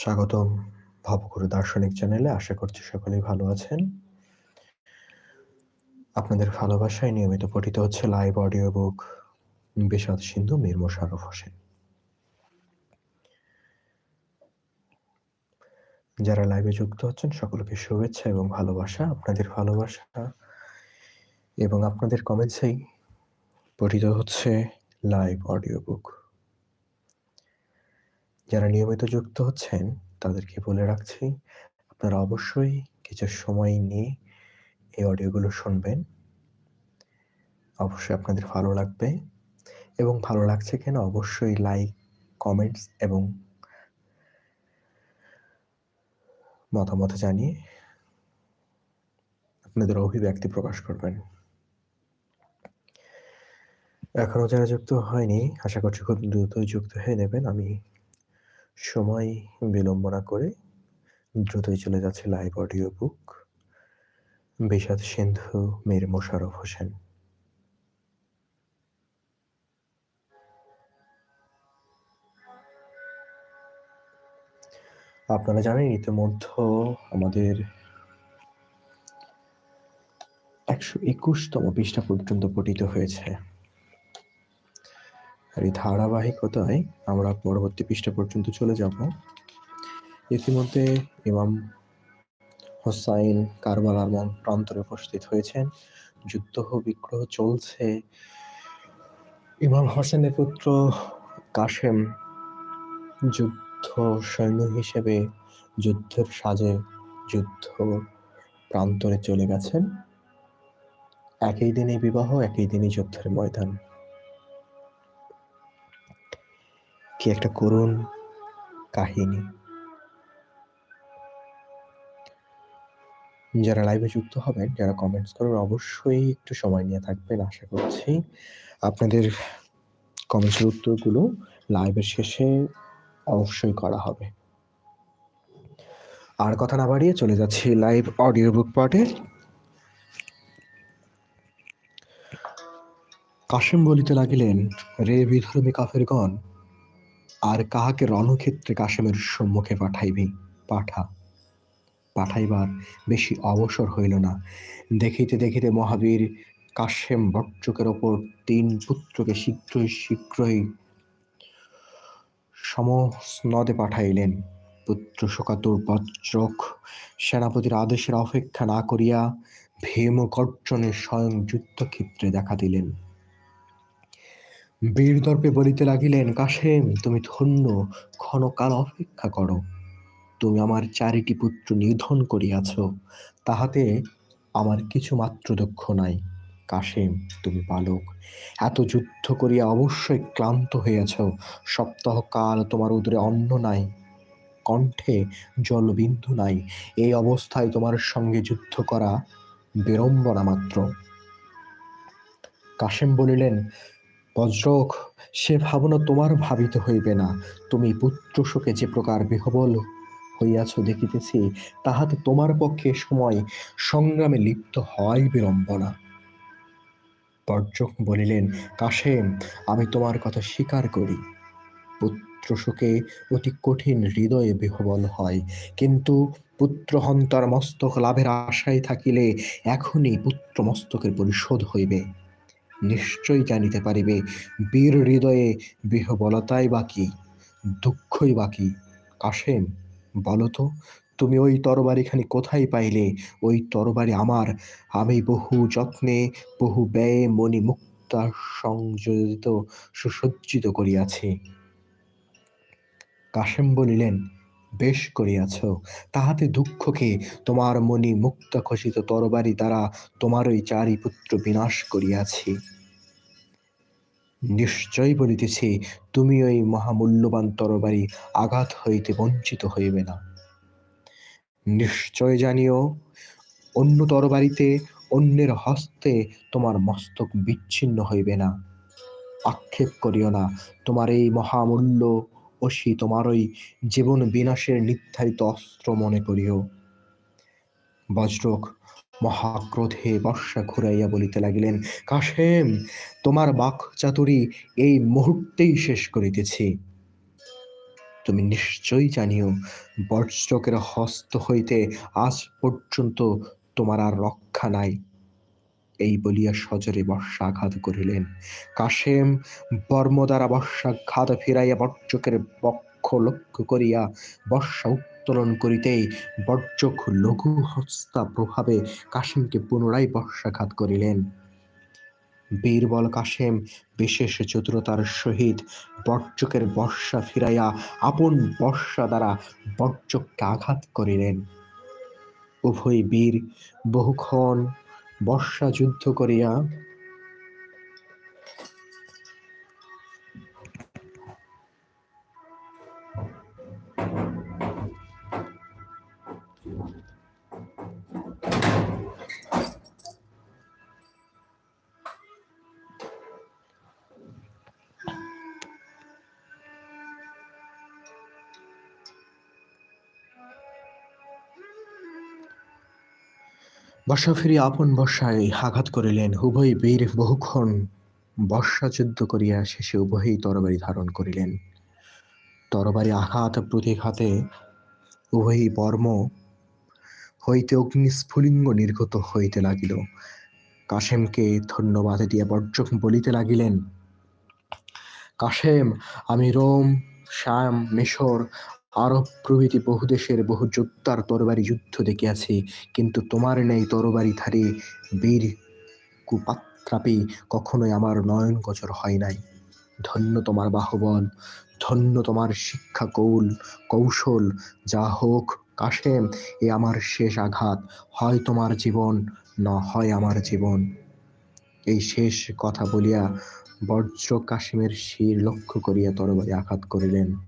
স্বাগতম ভবগুরু দার্শনিক চ্যানেলে। আশা করছি সকলেই ভালো আছেন। আপনাদের ভালোবাসায় নিয়মিত পঠিত হচ্ছে লাইভ অডিও বুক বিষাদ সিন্ধু, মীর মোশারফ হোসেন। যারা লাইভে যুক্ত হচ্ছেন সকলকে শুভেচ্ছা এবং ভালোবাসা। আপনাদের ভালোবাসা এবং আপনাদের কমেন্টসেই পঠিত হচ্ছে লাইভ অডিও বুক যারা নিয়মিত যুক্ত হচ্ছেন, তাদেরকে বলে রাখছি, আপনারা অবশ্যই কিছু সময় নিয়ে এই অডিওগুলো শুনবেন। অবশ্যই আপনাদের ভালো লাগবে এবং ভালো লাগছে কেন অবশ্যই লাইক, কমেন্টস এবং মতামত জানিয়ে আপনাদের অভিব্যক্তি প্রকাশ করবেন। এখনও যারা যুক্ত হয়নি, আশা করছি খুব দ্রুতই যুক্ত হয়ে নেবেন। আমি সময় বিলম্ব না করে দ্রুতই চলে যাচ্ছে লাইভ অডিও বুক বিষাদ সিন্ধু, মীর মোশারফ হোসেন। আপনারা জানেন, ইতিমধ্যে আমাদের একশো একুশতম পৃষ্ঠা পর্যন্ত পঠিত হয়েছে। আর এই ধারাবাহিকতায় আমরা পরবর্তী পৃষ্ঠা পর্যন্ত চলে যাব। ইতিমধ্যে ইমাম হোসাইন কারবালার মন প্রান্তরে উপস্থিত হয়েছেন। যুদ্ধ বিগ্রহ চলছে। ইমাম হোসেনের পুত্র কাশেম যুদ্ধ সৈন্য হিসেবে যুদ্ধের সাজে যুদ্ধ প্রান্তরে চলে গেছেন। একই দিনে বিবাহ, একই দিনই যুদ্ধের ময়দান। কি একটা করুণ কাহিনী। যারা লাইভে যুক্ত হবেন, যারা কমেন্টস করবেন, অবশ্যই একটু সময় নিয়ে থাকবেন, আশা করছি। আপনাদের কমেন্টসের উত্তরগুলো লাইভের শেষে অবশ্যই করা হবে। আর কথা না বাড়িয়ে চলে যাচ্ছি লাইভ অডিও বুক পার্টে কাশেম বলিতে লাগিলেন, রে বিধর্মী কাফেরগণ আর কাহাকে রণক্ষেত্রে কাশেমের সম্মুখে পাঠাইবি? পাঠা। পাঠাইবার বেশি অবসর হইল না। দেখিতে দেখিতে মহাবীর কাশেম বট্টকের ওপর তিন পুত্রকে শীঘ্রই শীঘ্রই সমস্নদে পাঠাইলেন। পুত্র শোকাতুর বজ্রক সেনাপতির আদেশের অপেক্ষা না করিয়া ভীম গর্জনে স্বয়ং যুদ্ধক্ষেত্রে দেখা দিলেন। বীরদর্পে বলিতে লাগিলেন, কাশেম, তুমি ধন্য, ক্ষণকাল অপেক্ষা করো। তুমি আমার চারিটি পুত্র নিধন করিয়াছ, তাহাতে আমার কিছু মাত্র দক্ষ নাই। কাশেম, তুমি বালক এত যুদ্ধ করিয়া অবশ্যই ক্লান্ত হইয়াছ, সপ্তাহকাল তোমার উদরে অন্ন নাই, কণ্ঠে জলবিন্দু নাই। এই অবস্থায় তোমার সঙ্গে যুদ্ধ করা বিড়ম্বনা মাত্র। কাশেম বলিলেন বজ্রক, সে ভাবনা তোমার ভাবিত হইবে না। তুমি পুত্র শোকে যে প্রকার বিহবল হইয়াছ দেখিতেছি, তাহাতে তোমার পক্ষে সময় সংগ্রামে লিপ্ত হয় বিড়ম্বনা। বর্জক বলিলেন, কাশেম, আমি তোমার কথা স্বীকার করি। পুত্র শোকে অতি কঠিন হৃদয়ে বিহবল হয়, কিন্তু পুত্র হন্তার মস্তক লাভের আশায় থাকিলে এখনই পুত্র মস্তকের পরিশোধ হইবে। নিশ্চয়ই জানিতে পারিবে, বীর হৃদয়ে বিহবলতাই বাকি, দুঃখই বাকি। কাশেম বলতো তুমি ওই তরবারিখানি কোথায় পাইলে? ওই তরবারি আমার। আমি বহু যত্নে, বহু ব্যয়ে মণি মুক্তা সংযোজিত, সুসজ্জিত করিয়াছি। কাশেম বলিলেন বেশ করিয়াছ, তাহাতে দুঃখকে তোমার মনি মুক্ত খসিত তরবারি দ্বারা তোমার ওই চারি পুত্র বিনাশ করিয়াছি। নিশ্চয় বলিতেছি, তুমি ওই মহামূল্যবান তরবারি আঘাত হইতে বঞ্চিত হইবে না। নিশ্চয় জানিও, অন্য তরবারিতে অন্যের হস্তে তোমার মস্তক বিচ্ছিন্ন হইবে না। আক্ষেপ করিও না, তোমার এই মহামূল্য অসি তোমারই জীবন বিনাশের নির্ধারিত অস্ত্র মনে করিও। বজ্রক মহাক্রোধে বর্ষা ঘুরাইয়া বলিতে লাগিলেন, কাশেম, তোমার বাক চাতুরি এই মুহূর্তেই শেষ করিতেছি। তুমি নিশ্চয়ই জানিও বজ্রকের হস্ত হইতে আজ পর্যন্ত তোমার আর রক্ষা নাই। এই বলিয়া সজরে বর্ষাঘাত করিলেন। কাশেম বর্ম দ্বারা বর্ষাঘাত ফিরাইয়া বর্জকের বক্ষ লক্ষ্য করিয়া বর্ষা উত্তোলন করিতেই বর্জক লঘু হস্তা প্রভাবে কাশেমকে পুনরায় বর্ষাঘাত করিলেন। বীরবল কাশেম বিশেষ চতুরতার সহিত বর্জকের বর্ষা ফিরাইয়া আপন বর্ষা দ্বারা বর্জককে আঘাত করিলেন। উভয় বীর বহুক্ষণ বর্ষা যুদ্ধ করিয়া বর্ষা ফিরিয়া আপন বর্ষায় আঘাত করিলেন, উভয় বীর বহুক্ষণ বর্ষা যুদ্ধ করিয়া শেষে উভয়ই তরবারি ধারণ করিলেন। তরবারি আঘাত প্রতিঘাতে উভয়ই বর্ম হইতে অগ্নিস্ফুলিঙ্গ নির্গত হইতে লাগিল। কাশেমকে ধন্যবাদ দিয়া বর্জক বলিতে লাগিলেন, কাশেম, আমি রোম, শ্যাম, মিশর আরব প্রভৃতি বহু দেশের বহু যোদ্ধার তরবারি যুদ্ধ দেখিয়াছি, কিন্তু তোমার নেই তরবারিধারী বীর কুপাত্রাপে কখনোই আমার নয়ন গোচর হয় নাই। ধন্য তোমার বাহুবল, ধন্য তোমার শিক্ষা কৌল, কৌশল, যা হোক কাশেম এ আমার শেষ আঘাত, হয় তোমার জীবন, না হয় আমার জীবন। এই শেষ কথা বলিয়া বজ্র কাশিমের শির লক্ষ্য করিয়া তরবারি আঘাত করিলেন।